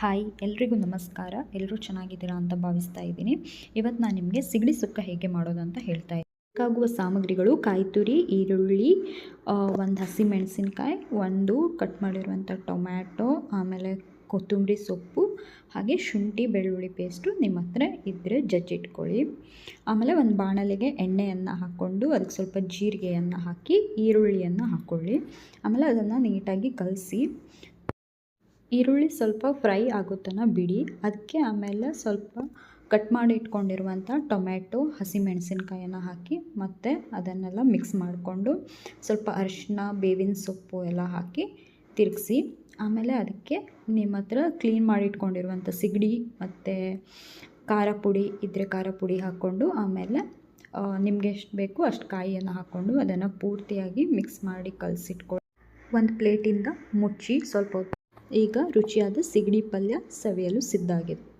Hi, ಎಲ್ರಿಗೂ ನಮಸ್ಕಾರ. ಎಲ್ಲರೂ ಚೆನ್ನಾಗಿದ್ದೀರಾ ಅಂತ ಭಾವಿಸ್ತಾ ಇದ್ದೀನಿ. ಇವತ್ತು ನಾನು ನಿಮಗೆ ಸಿಗಡಿ ಸುಕ್ಕ ಹೇಗೆ ಮಾಡೋದು ಅಂತ ಹೇಳ್ತಾ ಇದ್ದೀನಿ. ಬೇಕಾಗುವ ಸಾಮಗ್ರಿಗಳು ಕಾಯಿ ತುರಿ ಈರುಳ್ಳಿ ಒಂದು ಹಸಿಮೆಣಸಿನ್ಕಾಯಿ, ಒಂದು ಕಟ್ ಮಾಡಿರುವಂಥ ಟೊಮ್ಯಾಟೊ, ಆಮೇಲೆ ಕೊತ್ತಂಬರಿ ಸೊಪ್ಪು, ಹಾಗೆ ಶುಂಠಿ, ಬೆಳ್ಳುಳ್ಳಿ ಪೇಸ್ಟು ನಿಮ್ಮ ಹತ್ರ ಇದ್ದರೆ ಜಜ್ಜಿಟ್ಕೊಳ್ಳಿ. ಆಮೇಲೆ ಒಂದು ಬಾಣಲೆಗೆ ಎಣ್ಣೆಯನ್ನು ಹಾಕ್ಕೊಂಡು ಅದಕ್ಕೆ ಸ್ವಲ್ಪ ಜೀರಿಗೆಯನ್ನು ಹಾಕಿ ಈರುಳ್ಳಿಯನ್ನು ಹಾಕ್ಕೊಳ್ಳಿ ಆಮೇಲೆ ಅದನ್ನು ನೀಟಾಗಿ ಕಲಸಿ ಈರುಳ್ಳಿ ಸ್ವಲ್ಪ ಫ್ರೈ ಆಗುತ್ತನ ಬಿಡಿ. ಅದಕ್ಕೆ ಆಮೇಲೆ ಸ್ವಲ್ಪ ಕಟ್ ಮಾಡಿ ಇಟ್ಕೊಂಡಿರುವಂಥ ಟೊಮ್ಯಾಟೊ ಹಸಿಮೆಣಸಿನ್ಕಾಯನ್ನು ಹಾಕಿ ಮತ್ತು ಅದನ್ನೆಲ್ಲ ಮಿಕ್ಸ್ ಮಾಡಿಕೊಂಡು ಸ್ವಲ್ಪ ಅರಿಶಿನ ಬೇವಿನ ಸೊಪ್ಪು ಎಲ್ಲ ಹಾಕಿ ತಿರುಗಿಸಿ ಆಮೇಲೆ ಅದಕ್ಕೆ ನಿಮ್ಮ ಹತ್ರ ಕ್ಲೀನ್ ಮಾಡಿ ಇಟ್ಕೊಂಡಿರುವಂಥ ಸಿಗಡಿ ಮತ್ತು ಖಾರ ಪುಡಿ ಇದ್ದರೆ ಖಾರ ಪುಡಿ ಹಾಕ್ಕೊಂಡು ಆಮೇಲೆ ನಿಮಗೆ ಎಷ್ಟು ಬೇಕು ಅಷ್ಟು ಕಾಯಿಯನ್ನು ಹಾಕ್ಕೊಂಡು ಅದನ್ನು ಪೂರ್ತಿಯಾಗಿ ಮಿಕ್ಸ್ ಮಾಡಿ ಕಲಸಿಟ್ಕೊಂಡು ಒಂದು ಪ್ಲೇಟಿಂದ ಮುಚ್ಚಿ ಸ್ವಲ್ಪ ಈಗ ರುಚಿಯಾದ ಸಿಗಡಿ ಪಲ್ಯ ಸವಿಯಲು ಸಿದ್ಧ ಆಗಿದೆ